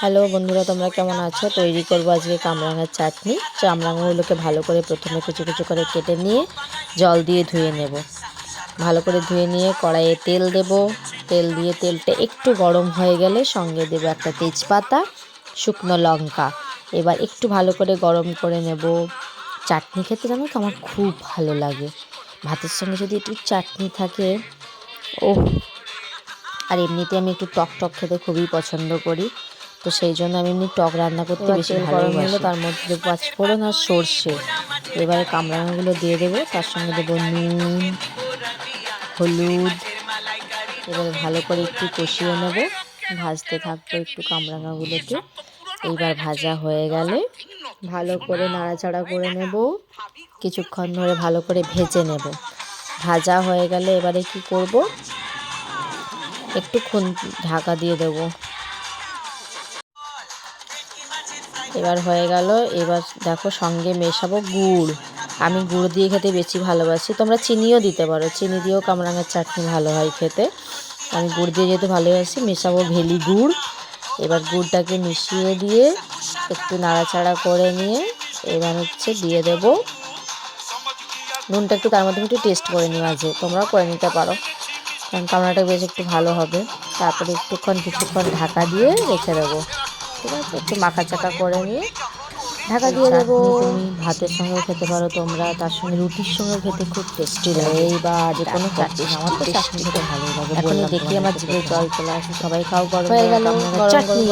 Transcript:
Hello বন্ধুরা, তোমরা কেমন আছো? তৈরি করব আজকে কামরাঙার চাটনি। কামরাঙাগুলোকে ভালো করে প্রথমে কুচু কুচু করে কেটে নিয়ে জল দিয়ে ধুয়ে নেব। ভালো করে ধুয়ে নিয়ে কড়াইয়ে তেল দেব। তেল দিয়ে তেলটা একটু গরম হয়ে গেলে সঙ্গে দেবো একটা তেজপাতা, শুকনো লঙ্কা। এবার একটু ভালো করে গরম করে নেব। চাটনি খেতে জানো তো আমার খুব ভালো লাগে। ভাতের সঙ্গে যদি একটু চাটনি থাকে ও আর এমনিতে আমি একটু টক টক খেতে খুবই পছন্দ করি। তো সেই জন্য আমি এমনি টক রান্না করতে বেশি ভালো হলো তার মধ্যে দেবো পাঁচফোড়ন আর সর্ষে। এবারে কামরাঙাগুলো দিয়ে দেবো তার সঙ্গে দেবো নুন হলুদ। এবারে ভালো করে একটু কষিয়ে নেব ভাজতে থাকব একটু কামরাঙাগুলোকে। এইবার ভাজা হয়ে গেলে ভালো করে নাড়াচাড়া করে নেব কিছুক্ষণ ধরে ভালো করে ভেজে নেব। ভাজা হয়ে গেলে এবারে কি করব? একটুক্ষণ ঢাকা দিয়ে দেবো। এবার হয়ে গেল, এবার দেখো সঙ্গে মেশাবো গুড়। আমি গুড় দিয়ে খেতে বেশি ভালোবাসি। তোমরা চিনিও দিতে পারো। চিনি দিয়েও কামরাঙার চাটনি ভালো হয় খেতে। আমি গুড় দিয়ে যেতে ভালোবাসি, মেশাবো ভেলি গুড়। এবার গুড়টাকে মিশিয়ে দিয়ে একটু নাড়াচাড়া করে নিয়ে এবার হচ্ছে দিয়ে দেব। নুনটা একটু তার মধ্যে একটু টেস্ট করে নিই মাঝে তোমরাও করে নিতে পারো। কারণ কামড়াটা বেশ একটু ভালো হবে। তারপরে একটুক্ষণ, কিছুক্ষণ ঢাকা দিয়ে রেখে দেবো। ঠিক আছে? একটু মাখা চাকা করে নিয়ে ঢাকা দিয়ে দেবো। ভাতের সঙ্গে খেতে পারো তোমরা তার সঙ্গে রুটির সঙ্গে খেতে খুব টেস্টি লাগে। বা যে কোনো চাটনি আমার তো চাটনি খেতে ভালো লাগে এখন দেখি আমার জিভে জল চলে আসে। সবাই খাও গরম হয়ে গেল চাটনি।